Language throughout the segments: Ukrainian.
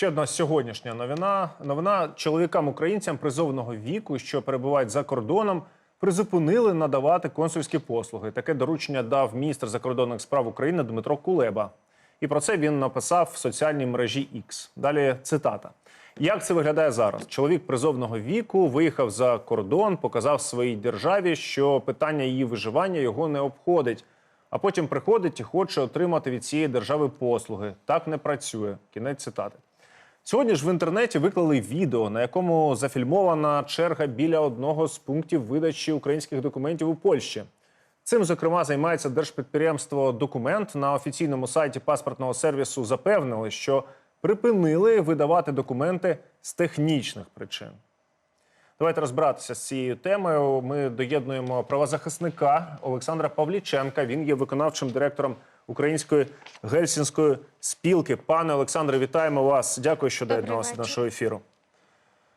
Ще одна сьогоднішня новина. Новина чоловікам-українцям призовного віку, що перебувають за кордоном, призупинили надавати консульські послуги. Таке доручення дав міністр закордонних справ України Дмитро Кулеба. І про це він написав в соціальній мережі X. Далі цитата. Як це виглядає зараз? Чоловік призовного віку виїхав за кордон, показав своїй державі, що питання її виживання його не обходить. А потім приходить і хоче отримати від цієї держави послуги. Так не працює. Кінець цитати. Сьогодні ж в інтернеті виклали відео, на якому зафільмована черга біля одного з пунктів видачі українських документів у Польщі. Цим, зокрема, займається держпідприємство Документ на офіційному сайті паспортного сервісу. Запевнили, що припинили видавати документи з технічних причин. Давайте розбиратися з цією темою. Ми доєднуємо правозахисника Олександра Павліченка. Він є виконавчим директором Української гельсінської спілки. Пане Олександре, вітаємо вас. Дякую, що Добрий доєдналися до нашого ефіру.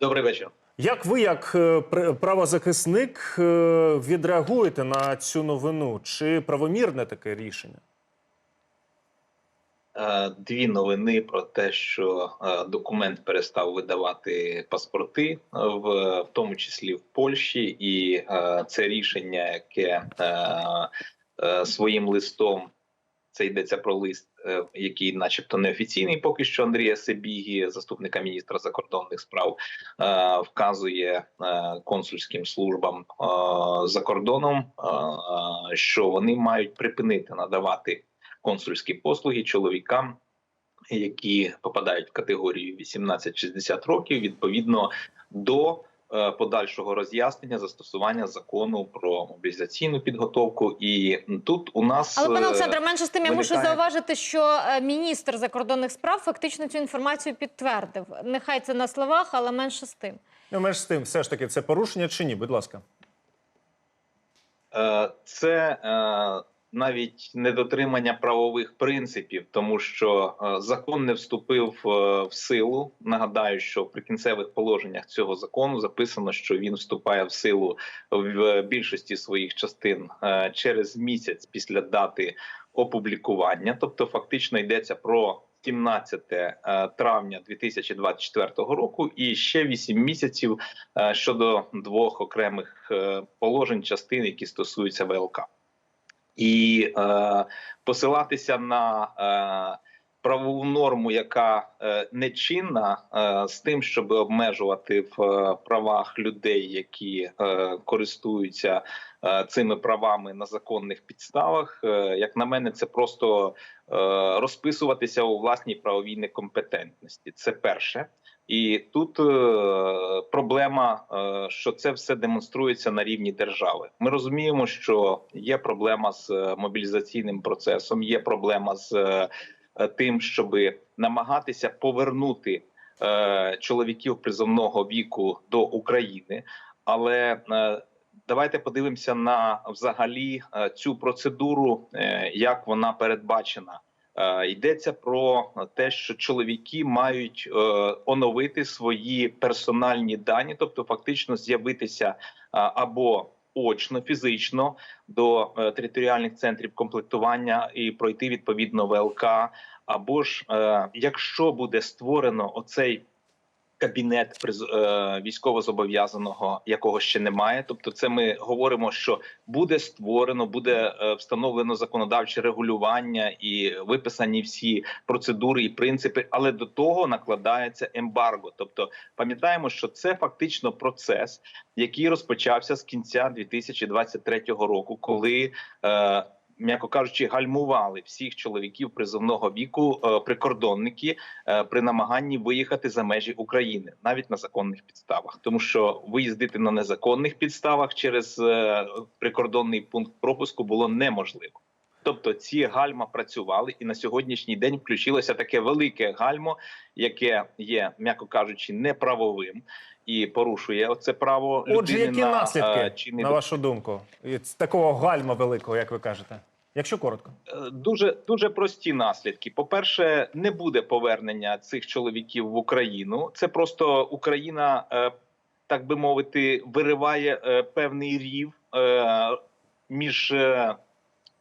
Добрий вечір. Як ви, як е, правозахисник, е, відреагуєте на цю новину? Чи правомірне таке рішення? Е, Дві новини про те, що документ перестав видавати паспорти, в, в тому числі в Польщі, і це рішення, яке своїм листом. Це йдеться про лист, е, який, начебто, неофіційний, поки що Андрія Себігі, заступника міністра закордонних справ, е, вказує е, консульським службам за кордоном, що вони мають припинити надавати консульські послуги чоловікам, які попадають в категорію 18-60 років, відповідно до подальшого роз'яснення застосування закону про мобілізаційну підготовку. І тут у нас Але пане е, Олександре, менше з тим, я мушу зауважити, що е, міністр закордонних справ фактично цю інформацію підтвердив. Нехай це на словах, але менше з тим. Ну, меж з тим, все ж таки, це порушення чи ні? Будь ласка. Е, це е, навіть недотримання правових принципів, тому що е, закон не вступив е, в силу. Нагадаю, що в прикінцевих положеннях цього закону записано, що він вступає в силу в більшості своїх частин е, через місяць після дати опублікування, тобто фактично йдеться про. 17 е, травня 2024 року, і ще 8 місяців щодо двох окремих положень частин, які стосуються ВЛК, і е, посилатися на е, правову норму, яка е, нечинна, е, з тим, щоб обмежувати в е, правах людей, які е, користуються е, цими правами на законних підставах. Е, як на мене, це просто е, розписуватися у власній правовій некомпетентності. Це перше. І тут е, проблема, е, що це все демонструється на рівні держави. Ми розуміємо, що є проблема з е, мобілізаційним процесом, є проблема з тим, щоб намагатися повернути чоловіків призовного віку до України, але Давайте подивимося на взагалі цю процедуру, як вона передбачена. Е, Йдеться про те, що чоловіки мають е, оновити свої персональні дані, тобто фактично з'явитися е, або очно, фізично до територіальних центрів комплектування і пройти відповідно ВЛК, або ж якщо буде створено оцей кабінет е, військовозобов'язаного, якого ще немає. Тобто, це ми говоримо, що буде створено, буде е, встановлено законодавче регулювання і виписані всі процедури і принципи, але до того накладається ембарго. Тобто, пам'ятаємо, що це фактично процес, який розпочався з кінця 2023 року, коли. Е, М'яко кажучи, гальмували всіх чоловіків призовного віку е, прикордонники е, при намаганні виїхати за межі України навіть на законних підставах, тому що виїздити на незаконних підставах через е, прикордонний пункт пропуску було неможливо. Тобто ці гальма працювали, і на сьогоднішній день включилося таке велике гальмо, яке є, м'яко кажучи, неправовим і порушує оце право Отже, людини які на, наслідки, е, чинний на вашу думку, від такого гальма великого, як ви кажете? Якщо коротко. Е, Дуже дуже прості наслідки. По-перше, не буде повернення цих чоловіків в Україну. Це просто Україна, е, так би мовити, вириває е, певний рів між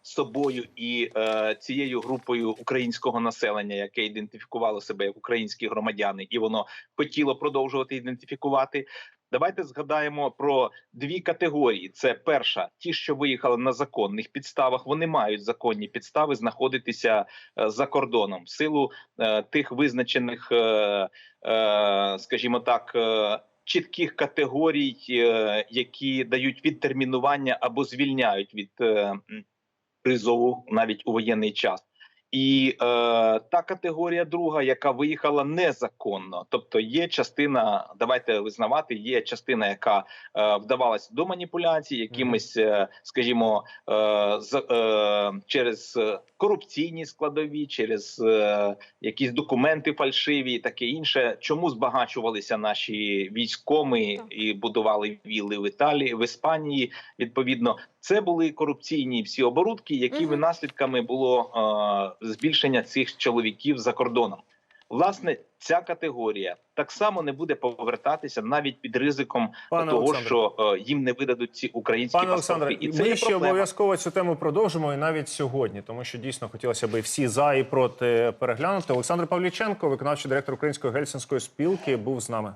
собою і цією групою українського населення, яке ідентифікувало себе як українські громадяни, і воно хотіло продовжувати ідентифікувати. Давайте згадаємо про дві категорії: це перша, ті, що виїхали на законних підставах, вони мають законні підстави знаходитися е, за кордоном в силу е, тих визначених, е, скажімо так. Чітких категорій, які дають відтермінування або звільняють від призову навіть у воєнний час. І е, та категорія друга, яка виїхала незаконно, тобто є частина, давайте визнавати, є частина, яка е, вдавалась до маніпуляцій, якимись, е, скажімо, е, з, е, через е, корупційні складові, через е, якісь документи фальшиві, і таке інше. Чому збагачувалися наші військомі Так. і будували вілли в Італії, в Іспанії? Відповідно, це були корупційні всі оборудки, якими Мгм. наслідками було е, збільшення цих чоловіків за кордоном. Власне, ця категорія так само не буде повертатися навіть під ризиком Пане того, Олександре. що е, їм не видадуть ці українські Пане паспорти. Олександре, І це ми ще обов'язково цю тему продовжимо і навіть сьогодні, тому що дійсно хотілося б всі за і проти переглянути. Олександр Павліченко, виконавчий директор Української гельсінської спілки, був з нами.